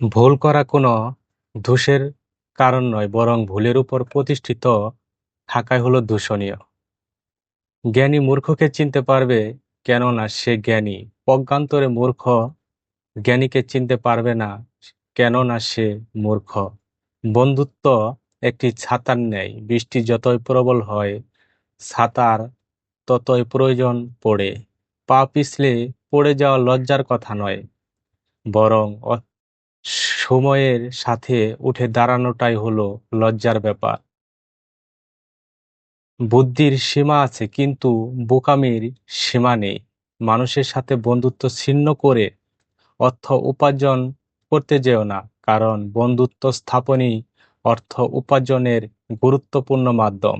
ভুল করা কোনো দোষের কারণ নয় বরং ভুলের উপর প্রতিষ্ঠিত থাকাই হলো দূষণীয়। জ্ঞানী মূর্খকে চিনতে পারবে কেননা সে জ্ঞানী, প্রজ্ঞান্তরে মূর্খ জ্ঞানীকে চিনতে পারবে না কেননা সে মূর্খ। বন্ধুত্ব একটি ছাতার ন্যায়, বৃষ্টি যতই প্রবল হয় ছাতার ততই প্রয়োজন পড়ে। পা পিছলে পড়ে যাওয়া লজ্জার কথা নয়, বরং সময়ের সাথে উঠে দাঁড়ানোটাই হলো লজ্জার ব্যাপার। বুদ্ধির সীমা আছে কিন্তু বোকামির সীমা নেই। মানুষের সাথে বন্ধুত্ব ছিন্ন করে অর্থ উপার্জন করতে যেও না, কারণ বন্ধুত্ব স্থাপনই অর্থ উপার্জনের গুরুত্বপূর্ণ মাধ্যম।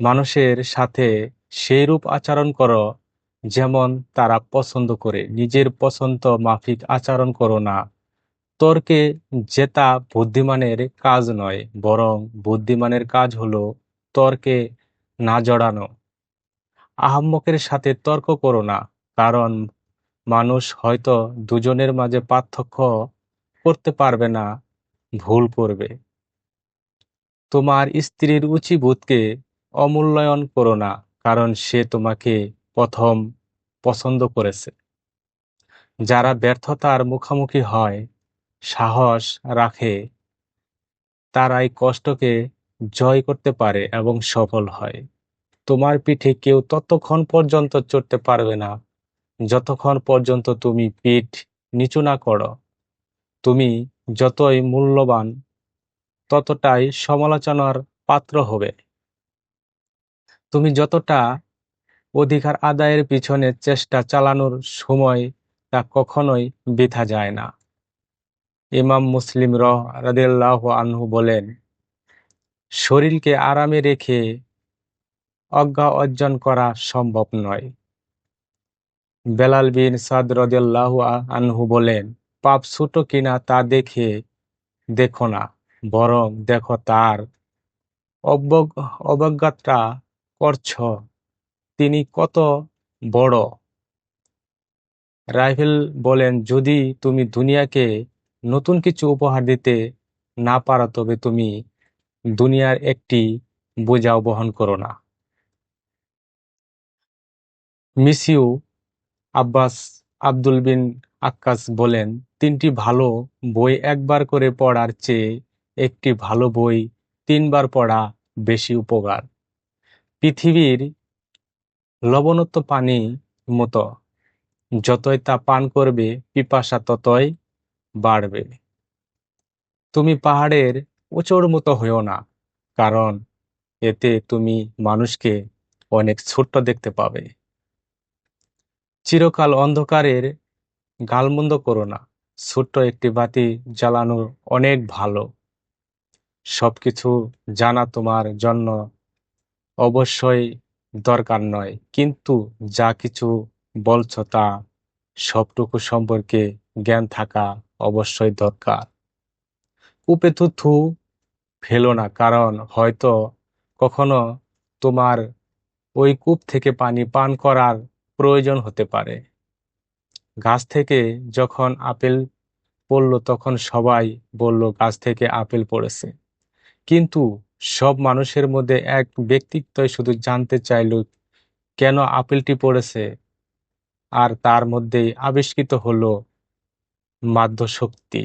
মানুষের সাথে সেইরূপ আচরণ করো যেমন তারা পছন্দ করে, নিজের পছন্দ মাফিক আচরণ করো না। তর্কে জেতা বুদ্ধিমানের কাজ নয়, বরং বুদ্ধিমানের কাজ হলো তর্কে না জড়ানো। আহাম্মকের সাথে তর্ক করো না, কারণ মানুষ হয়তো দুজনের মাঝে পার্থক্য করতে পারবে না, ভুল করবে। তোমার স্ত্রীর উচিবোধকে অমূল্যায়ন করো না, কারণ সে তোমাকে প্রথম পছন্দ করেছে। যারা ব্যর্থতার মুখোমুখি হয়, সাহস রাখে, তারাই কষ্টকে জয় করতে পারে এবং সফল হয়। তোমার পিঠে কেউ ততক্ষণ পর্যন্ত চড়তে পারবে না যতক্ষণ পর্যন্ত তুমি পিঠ নিচু না করো। তুমি যতই মূল্যবান ততটাই সমালোচনার পাত্র হবে। তুমি যতটা অধিকার আদায়ের পিছনে চেষ্টা চালানোর সময় তা কখনোই বৃথা যায় না। ইমাম মুসলিম রহ রাদিল্লাহ আনহু বলেন, শরীরকে আরামে রেখে অজ্ঞা অর্জন করা সম্ভব নয়। বেলাল বিন সাদ রদাল্লাহ আনহু বলেন, পাপ ছোট কিনা তা দেখে দেখো না, বরং দেখো তার অবজ্ঞাটা করছ, তিনি কত বড়। রাইফেল বলেন, যদি তুমি দুনিয়াকে নতুন কিছু উপহার দিতে না পারো তবে তুমি দুনিয়ার একটি বোঝাও বহন করো না। মিসিউ আব্বাস আব্দুল বিন আক্কাস বলেন, তিনটি ভালো বই একবার করে পড়ার চেয়ে একটি ভালো বই তিনবার পড়া বেশি উপকার। পৃথিবীর লবণত্ব পানি মতো, যতই তা পান করবে, পিপাসা ততই বাড়বে। তুমি পাহাড়ের উঁচুর মতো হইও না, কারণ এতে তুমি মানুষকে অনেক ছোট্ট দেখতে পাবে। চিরকাল অন্ধকারের গালমন্দ করো না, ছোট্ট একটি বাতি জ্বালানো অনেক ভালো। সবকিছু জানা তোমার জন্য অবশ্যই দরকার নয়, কিন্তু যা কিছু বলছ তা সবটুকু সম্পর্কে জ্ঞান থাকা অবশ্যই দরকার। কূপে থু ফেলো না, কারণ হয়তো কখনো তোমার ওই কূপ থেকে পানি পান করার প্রয়োজন হতে পারে। গাছ থেকে যখন আপেল পড়ল, তখন সবাই বলল, গাছ থেকে আপেল পড়েছে। কিন্তু সব মানুষের মধ্যে এক ব্যক্তিত্বই শুধু জানতে চাইল, কেন আপেলটি পড়েছে? আর তার মধ্যেই আবিষ্কৃত হলো মাধ্য শক্তি।